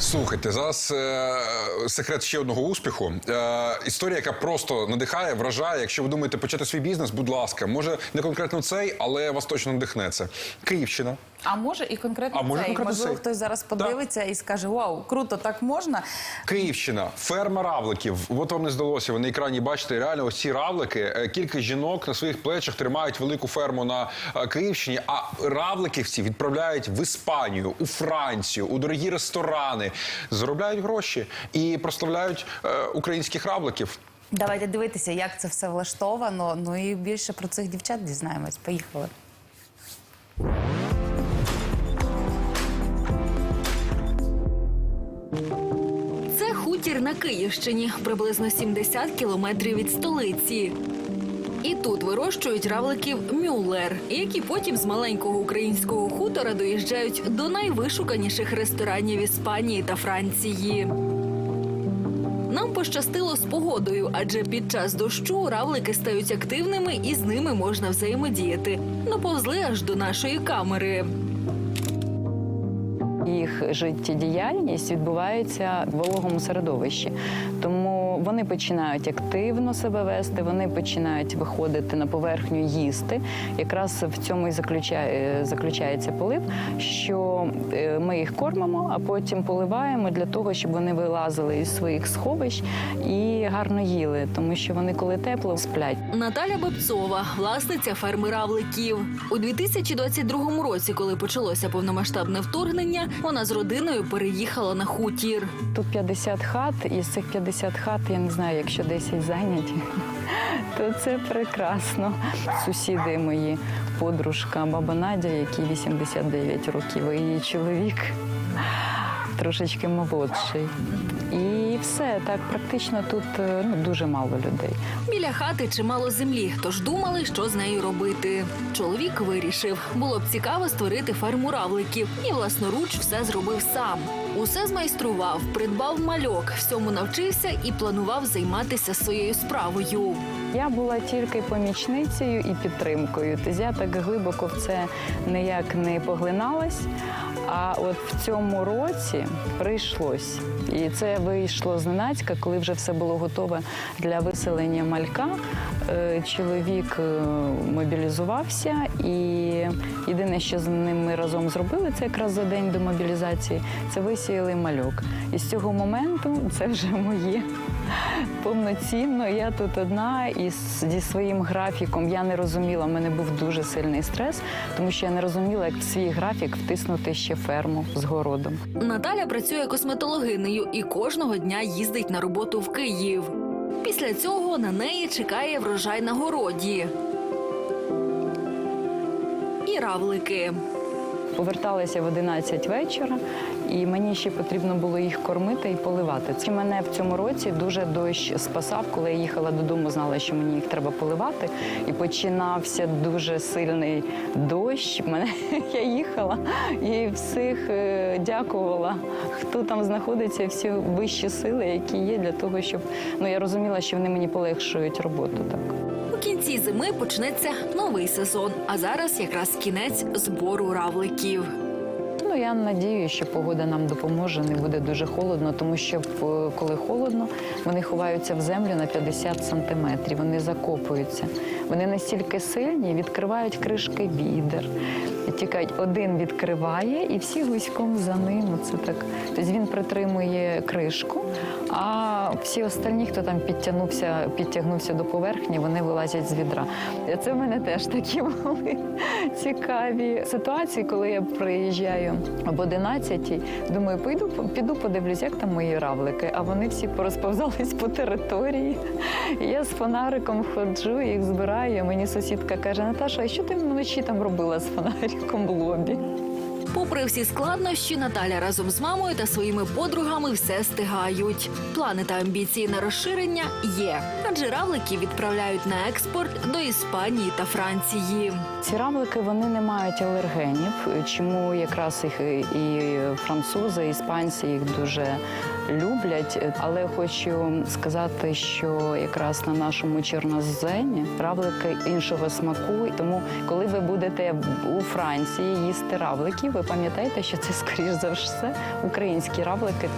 Слухайте, зараз е, секрет ще одного успіху. Е, історія, яка просто надихає, вражає. Якщо ви думаєте почати свій бізнес, будь ласка, може не конкретно цей, але вас точно надихне це. Київщина. А може і конкретно А може цей. конкретно Можливо, цей. хтось зараз подивиться і скаже: Вау, круто, так можна. Київщина, ферма равликів. От вам не здалося. Ви на екрані бачите реально ось ці равлики. Е, Кілька жінок на своїх плечах тримають велику ферму на е, Київщині. А равликівці відправляють в Іспанію, у Францію, у дорогі ресторани, заробляють гроші і прославляють е, українських равликів. Давайте дивитися, як це все влаштовано. Ну і більше про цих дівчат дізнаємось. Поїхали. Хутір на Київщині, приблизно 70 кілометрів від столиці. І тут вирощують равликів мюллер, які потім з маленького українського хутора доїжджають до найвишуканіших ресторанів Іспанії та Франції. Нам пощастило з погодою, адже під час дощу равлики стають активними і з ними можна взаємодіяти. Доповзли аж до нашої камери. Їх життєдіяльність відбувається в вологому середовищі, тому вони починають активно себе вести, вони починають виходити на поверхню їсти. Якраз в цьому і заключає, заключається полив, що е, ми їх кормимо, а потім поливаємо для того, щоб вони вилазили із своїх сховищ і гарно їли, тому що вони, коли тепло, сплять. Наталя Бобцова, власниця ферми равликів. У 2022 році, коли почалося повномасштабне вторгнення, вона з родиною переїхала на хутір. Тут 50 хат, і з цих 50 хат, я не знаю, якщо 10 зайняті, то це прекрасно. Сусіди мої, подружка баба Надя, якій 89 років, і її чоловік трошечки молодший. І все так практично тут е, ну, дуже мало людей. Біля хати чимало землі, тож думали, що з нею робити. Чоловік вирішив, було б цікаво створити ферму равликів і власноруч все зробив сам. Усе змайстрував, придбав мальок, всьому навчився і планував займатися своєю справою. Я була тільки помічницею і підтримкою. Тобто я так глибоко в це ніяк не поглиналась. А от в цьому році прийшлось. І це вийшло зненацька, коли вже все було готове для виселення малька. Е, Чоловік е, мобілізувався, і єдине, що з ним ми разом зробили, це якраз за день до мобілізації, це висіяли мальок. І з цього моменту це вже моє повноцінно. Я тут одна і зі своїм графіком я не розуміла. в мене був дуже сильний стрес, тому що я не розуміла, як в свій графік втиснути ще ферму з городом. Наталя працює косметологинею і кожного дня їздить на роботу в Київ. Після цього на неї чекає врожай на городі. І равлики. Поверталися в 11 вечора, і мені ще потрібно було їх кормити і поливати. Мене в цьому році дуже дощ спасав, коли я їхала додому, знала, що мені їх треба поливати. І починався дуже сильний дощ. Мене я їхала і всіх е, дякувала, хто там знаходиться, всі вищі сили, які є для того, щоб ну я розуміла, що вони мені полегшують роботу. Так. У кінці зими почнеться новий сезон. А зараз якраз кінець збору равликів. Ну я надію, що погода нам допоможе, не буде дуже холодно, тому що е, коли холодно, вони ховаються в землю на 50 сантиметрів, вони закопуються. Вони настільки сильні, відкривають кришки відер. Тікають, один відкриває, і всі гуськом за ним. Це так. Тобто він притримує кришку, а всі остальні, хто там підтягнувся, підтягнувся до поверхні, вони вилазять з відра. Це в мене теж такі були цікаві ситуації, коли я приїжджаю об 11 думаю, піду, піду подивлюсь, як там мої равлики. А вони всі порозповзались по території. Я з фонариком ходжу, їх збираю. Мені сусідка каже: Наташа, а що ти вночі там робила з фонариком в лобі? Попри всі складнощі, Наталя разом з мамою та своїми подругами все стигають. Плани та амбіції на розширення є, адже равлики відправляють на експорт до Іспанії та Франції. Ці равлики вони не мають алергенів, чому якраз їх і французи, і іспанці їх дуже люблять. Але хочу сказати, що якраз на нашому чорноземі равлики іншого смаку. Тому, коли ви будете у Франції їсти равликів, ви пам'ятаєте, що це скоріш за все українські равлики.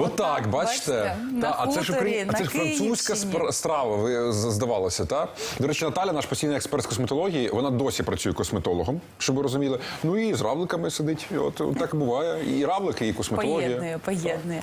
Отак, бачите? бачите, Та, а це ж а це ж французька страва, ви здавалося, так? До речі, Наталя, наш постійний експерт з косметології, вона досі працює косметологом, щоб ви розуміли. Ну і з равликами сидить. От, от так буває. І равлики, і косметологія. Поєднує, поєднує.